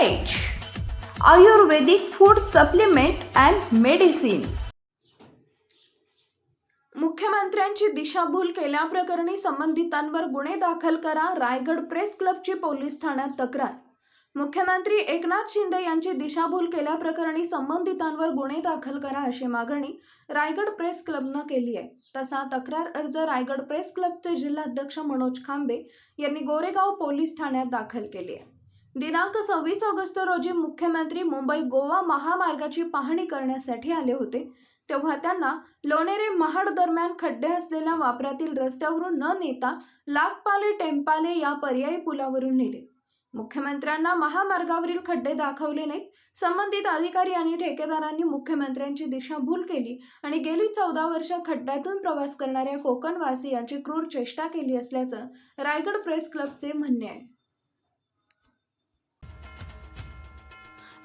Ayurvedic food supplement and medicine मुख्यमंत्र्यांची दिशाभूल केल्याप्रकरणी संबंधितांवर गुन्हे दाखल करा रायगड प्रेस क्लबची पोलीस ठाण्यात तक्रार. मुख्यमंत्री एकनाथ शिंदे यांची दिशाभूल केल्याप्रकरणी संबंधितांवर गुन्हे दाखल करा अशी मागणी रायगड प्रेस क्लबनं केली आहे. तसा तक्रार अर्ज रायगड प्रेस क्लबचे जिल्हाध्यक्ष मनोज खांबे यांनी गोरेगाव पोलीस ठाण्यात दाखल केली आहे. दिनांक सव्वीस ऑगस्ट रोजी मुख्यमंत्री मुंबई गोवा महामार्गाची पाहणी करण्यासाठी आले होते. तेव्हा त्यांना लोणेरे महाड दरम्यान खड्डे असलेल्या वापरातील रस्त्यावरून न नेता लागपाले टेम्पाले या पर्यायी पुलावरून नेले. मुख्यमंत्र्यांना महामार्गावरील खड्डे दाखवले नाहीत. संबंधित अधिकारी आणि ठेकेदारांनी मुख्यमंत्र्यांची दिशाभूल केली आणि गेली चौदा वर्ष खड्ड्यातून प्रवास करणाऱ्या कोकणवासियांची क्रूर चेष्टा केली असल्याचं रायगड प्रेस क्लबचे म्हणणे आहे.